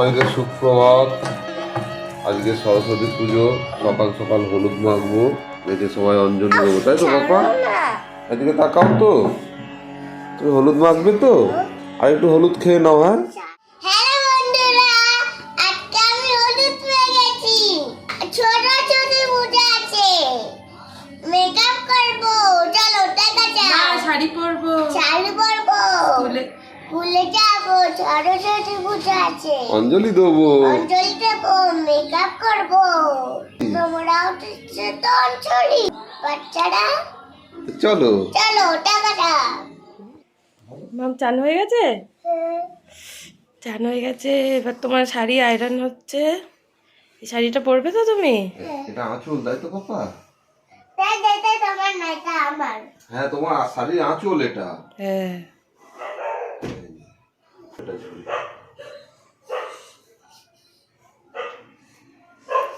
সবাইকে সুপ্রভাত। আজকে সরস্বতী পুজো সকাল সকাল হলুদ মাখবো মেয়েকে সবাই অঞ্জলি দেবো তাই তো বাবা এদিকে তাকাও তো। তুমি হলুদ মাখবে তো? আর একটু হলুদ খেয়ে নাও হ্যাঁ? হ্যালো বন্ধুরা আজকে আমি হলুদ পেয়ে গেছি। ছোট ছোট পূজা আছে। মেকআপ করব। চলো দেখা শাড়ি পরবো। শাড়ি পরবো। স্কুলে ভুলে যাব সরস্বতী পূজা আছে। অঞ্জলি দেবো। অঞ্জলি দেবো মেকআপ করব। তোমরাও তো অঞ্জলি। বাচ্চারা চলো। চলো যাক মাম চান হয়ে গেছে? চান হয়ে গেছে এবার তোমার শাড়ি আয়রন হচ্ছে। এই শাড়িটা পরবে তো তুমি? এটা আঁচল তাই তো পাপা? তাই দে তোমার নাইটা আমার। হ্যাঁ তোমার শাড়ির আঁচল এটা। হ্যাঁ।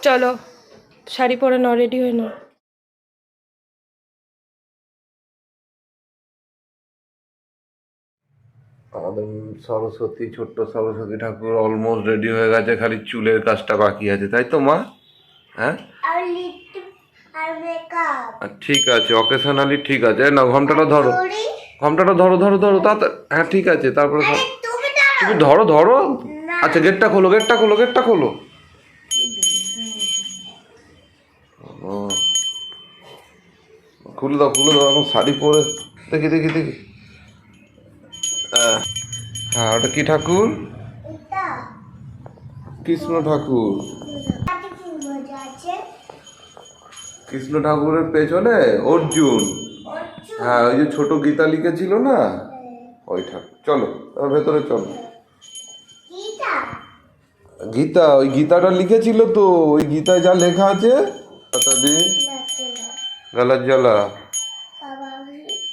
চলো শাড়ি পরে নাও রেডি হয়ে নাও। আমাদের সরস্বতী ছোট্ট সরস্বতী ঠাকুর অলমোস্ট রেডি হয়ে গেছে খালি চুলের কাজটা বাকি আছে তাই তো মা? হ্যাঁ? ঠিক আছে অকেশনালি ঠিক আছে। না ঘন্টাটা ধরো। করি। ঘন্টাটা ধরো ধরো ধরো তাড়াতাড়ি হ্যাঁ ঠিক আছে তারপরে সব- তুমি ধরো ধরো। আচ্ছা গেটটা খোলো গেটটা খোলো গেটটা খোলো। ও। খুলে দাও খুলে দাও এখন শাড়ি পরে। দেখি দেখি দেখি। হ্যাঁ ওটা কি ঠাকুর? কৃষ্ণ ঠাকুর। কৃষ্ণ ঠাকুরের পেছনে অর্জুন। হ্যাঁ ওই যে ছোট গীতা লিখেছিল না? ওই ঠাকুর। চলো ভেতরে চলো। গীতা, ওই গীতাটা লিখেছিল তো, ওই গীতায় যা লেখা আছে দিয়ে জ্বালা বাবা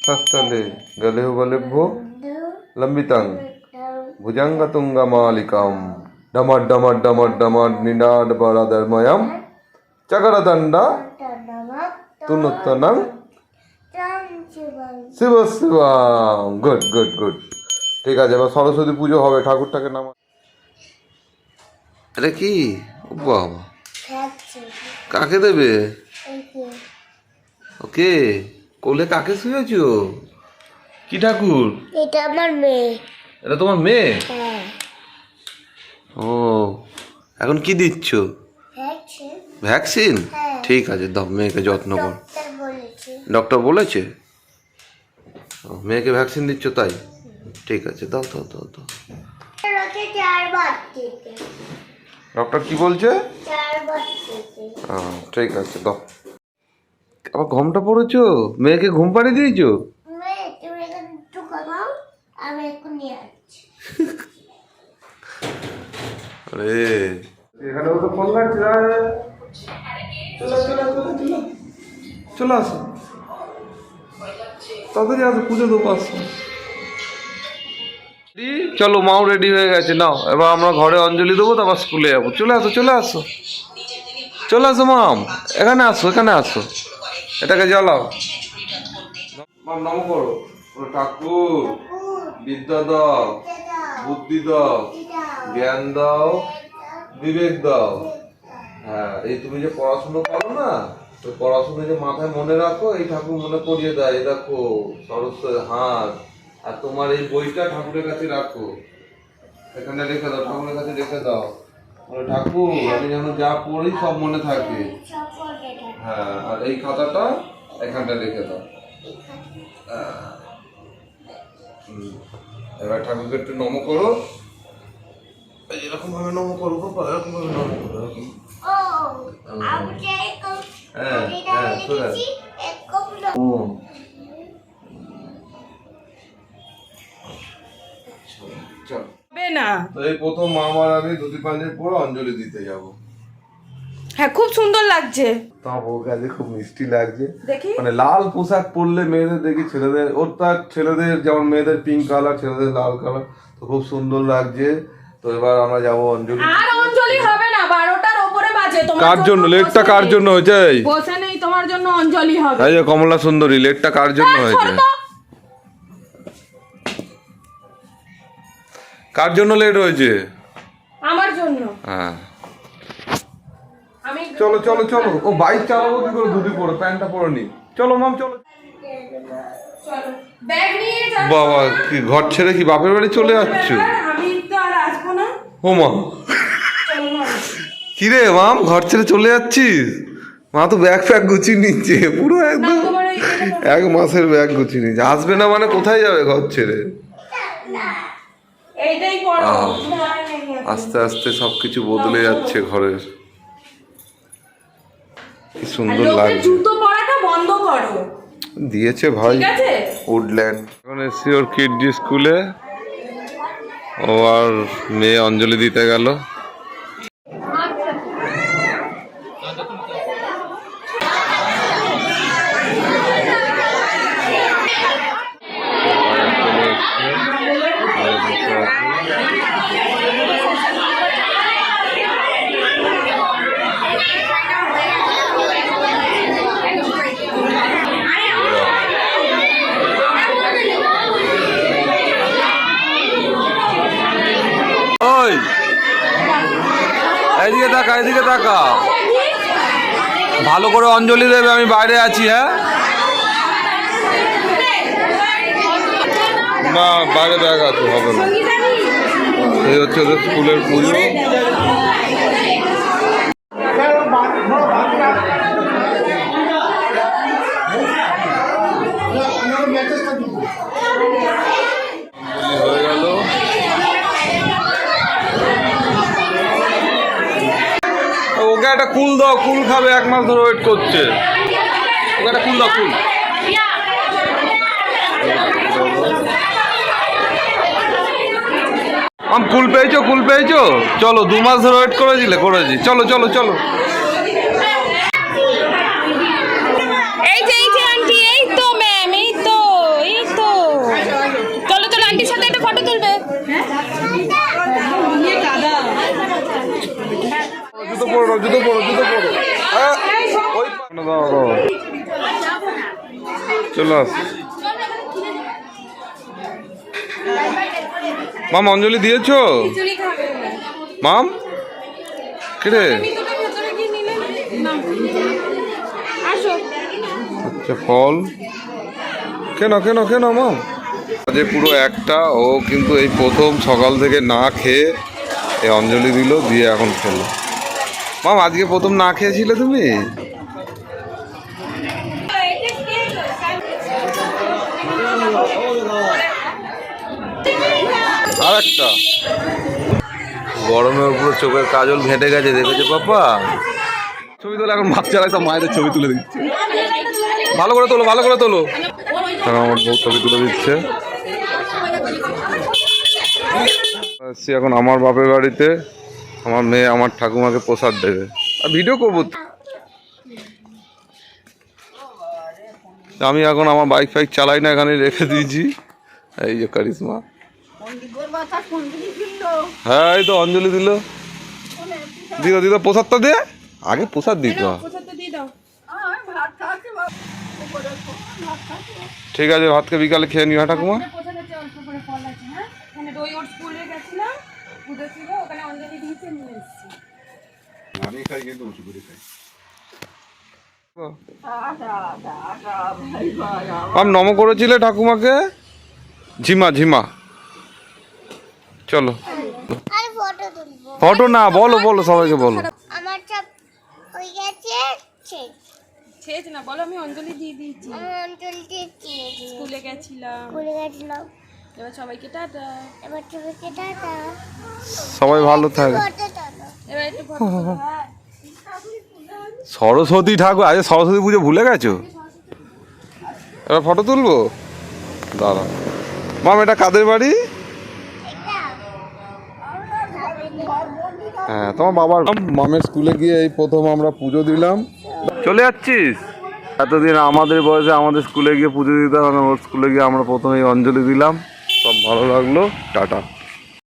শাস্তালে গলে গলে ভো লম্বিতাং ভুজাঙ্গ তুঙ্গা মালিকাম ডমার ডমার ডমার ডমার নিনাড বরাদরময়ম চকরদণ্ডা তুনুত্তনং শিব শিবম গুড গুড গুড। ঠিক আছে, এবার সরস্বতী পুজো হবে, ঠাকুরটাকে নামা আরে কি? ও বাবা। কাকে দেবে? ওকে। কোলে কাকে শুয়েছ? কি ঠাকুর? এটা আমার মেয়ে। এটা তোমার মেয়ে? হ্যাঁ। ও এখন কি দিচ্ছ? ভ্যাকসিন। হ্যাঁ। ঠিক আছে দাও মেয়েকে যত্ন কর। ডক্টর বলেছে। মেয়েকে ভ্যাকসিন দিচ্ছ তাই? ঠিক আছে দাও দাও দাও দাও। ডক্টর কি বলছে? ঠিক আছে দাও। আবার ঘুমটা পড়েছো? মেয়েকে ঘুম পাড়িয়ে দিয়েছ? আরে। এখানে তো ফোন লাগছে চলো চলো চলো চলো। চলো আসো। তাড়াতাড়ি আসো পুজো দেবো আসো। চলো, মাও রেডি হয়ে গেছে, নাও। এবার আমরা ঘরে অঞ্জলি দেবো, তারপর স্কুলে যাব। চলে আসো চলে আসো। চলে আসো, মাম। এখানে আসো এখানে আসো। এটাকে জ্বালাও। মাম, নম করো। ঠাকুর, বিদ্যা দাও, বুদ্ধি দাও, জ্ঞান দাও, বিবেক দাও। হ্যাঁ এই তুমি যে পড়াশুনো করো না তো পড়াশুনো যে মাথায় মনে রাখো, এই ঠাকুর মনে করিয়ে দেয়। দেখো, সরস্বতী হাত আর তোমার এই বইটা ঠাকুরের কাছে রাখো। এখানে রেখে দাও ঠাকুরের কাছে রেখে দাও। বলে ঠাকুর আমি যেন যা পড়ি সব মনে থাকে। হ্যাঁ আর এই খাতাটা এখানটা রেখে দাও। হুম। এবার ঠাকুরকে একটু নম করো। এরকম ভাবে নম করো বাবা এরকম ভাবে নম করো হ্যাঁ, এটা হ্যাঁ, না। তো এই প্রথম মা আমার আমি ধুতি পাঞ্জাবি পরে অঞ্জলি দিতে যাব। হ্যাঁ খুব সুন্দর লাগছে। তা আজকে খুব মিষ্টি লাগছে। দেখি। মানে লাল পোশাক পরলে মেয়েদের দেখি ছেলেদের ওর তার ছেলেদের যেমন মেয়েদের পিঙ্ক কালার ছেলেদের লাল কালার তো খুব সুন্দর লাগছে। তো এবার আমরা যাব অঞ্জলি। আর অঞ্জলি হবে না বারোটার ওপরে বাজে। তোমার কার জন্য লেটটা কার জন্য হয়েছে? বসে নেই তোমার জন্য অঞ্জলি হবে। এই যে কমলা সুন্দরী লেটটা কার জন্য হ্যাঁ, হয়েছে? কার জন্য লেট হয়েছে? আমার জন্য। হ্যাঁ। আমি চলো চলো চলো। ও বাইক চালাবো কি করে দুটি পরে প্যান্টটা পরে নি। চলো মাম চলো। চলো। ব্যাগ নিয়ে যাও বাবা কি ঘর ছেড়ে কি বাপের বাড়ি চলে যাচ্ছ? আমি তো আর আসব না। ও মা। কি রে মাম ঘর ছেড়ে চলে যাচ্ছিস? মা তো ব্যাগ ফ্যাগ গুছিয়ে নিচ্ছে পুরো একদম এক মাসের ব্যাগ গুছিয়ে নিচ্ছে। আসবে না মানে কোথায় যাবে ঘর ছেড়ে? আস্তে আস্তে সবকিছু বদলে যাচ্ছে ঘরের। কি সুন্দর লাগছে। জুতো পরাটা বন্ধ করো। দিয়েছে ভাই উডল্যান্ড এখন এসছি ওর কিডজি স্কুলে। ও আর মেয়ে অঞ্জলি দিতে গেল। তাকা ভালো করে অঞ্জলি দেবে আমি বাইরে আছি হ্যাঁ? না বাইরে দেখা তো হবে না। এই হচ্ছে ওদের স্কুলের পুজো। একটা কুল দাও, কুল খাবে, এক মাস ধরে ওয়েট করছে। ওকে, একটা কুল দাও, কুল। আম, কুল পেয়েছ কুল পেয়েছ? চলো, দু মাস ধরে ওয়েট করেছিলে, করেছি। চলো চলো চলো এই যে এই যে আন্টি এই তো ম্যাম এই তো এই তো চলো চলো আন্টির সাথে একটা ফটো তুলবে জুতো পরো জুতো জুতো। চলো আস। মাম, অঞ্জলি দিয়েছ? মাম? কিরে? আচ্ছা ফল। কেন কেন কেন, মাম? আজকে পুরো একটা, ও কিন্তু এই প্রথম সকাল থেকে না খেয়ে এই অঞ্জলি দিল, দিয়ে এখন খেলো। মাম আজকে প্রথম না খেয়েছিলে তুমি? আর একটা। গরমের উপরে চোখের কাজল ঘেটে গেছে, দেখেছ পাপা? ছবি তোলা, এখন চালায় সব মায়েদের ছবি তুলে দিচ্ছে। ভালো করে তোলো, ভালো করে তোলো। আমার বউ ছবি তুলে দিচ্ছে। এখন আমার বাপের বাড়িতে। আমার মেয়ে আমার ঠাকুমাকে প্রসাদ দেবে। আর ভিডিও করব আমি এখন আমার বাইক ফাইক চালাই না এখানে রেখে দিয়েছি। এই যে কারিশমা। হ্যাঁ এই তো অঞ্জলি দিল। দিল দিল প্রসাদটা দে। আগে প্রসাদ দিত ঠিক আছে, ভাতকে বিকালে খেয়ে নিও হ্যাঁ ঠাকুমা প্রসাদ হচ্ছে অল্প করে ফল আছে হ্যাঁ ওখানে দই ওর স্কুলে গেছিলাম পুজো ছিল ওখানে অঞ্জলি দিয়েছে নিয়ে এসেছি আমি নম করেছিলে ঠাকুমাকে? ঝিমা ঝিমা। চলো। ফটো না বলো বলো সবাইকে বলো। আমার সব হয়ে গেছে ছেজ না বলো আমি অঞ্জলি দিয়ে দিয়েছি। অঞ্চলটি স্কুলে গেছিলাম। ভুলে গেছিলাম। এবার সবাইকে টাটা। এবার সবাইকে টাটা। সবাই ভালো থাকে। এবার একটু ফটো তুলো। সরস্বতী ঠাকুর আজ সরস্বতী পুজো ভুলে গেছো? এবার ফটো তুলবো? দাঁড়া। মাম এটা কাদের বাড়ি? হ্যাঁ তোমার বাবার মামের স্কুলে গিয়ে এই প্রথম আমরা পুজো দিলাম। চলে যাচ্ছিস? এতদিন আমাদের বয়সে আমাদের স্কুলে গিয়ে পুজো দিতাম এখন ওর স্কুলে গিয়ে আমরা প্রথমে অঞ্জলি দিলাম। ভালো লাগল টাটা।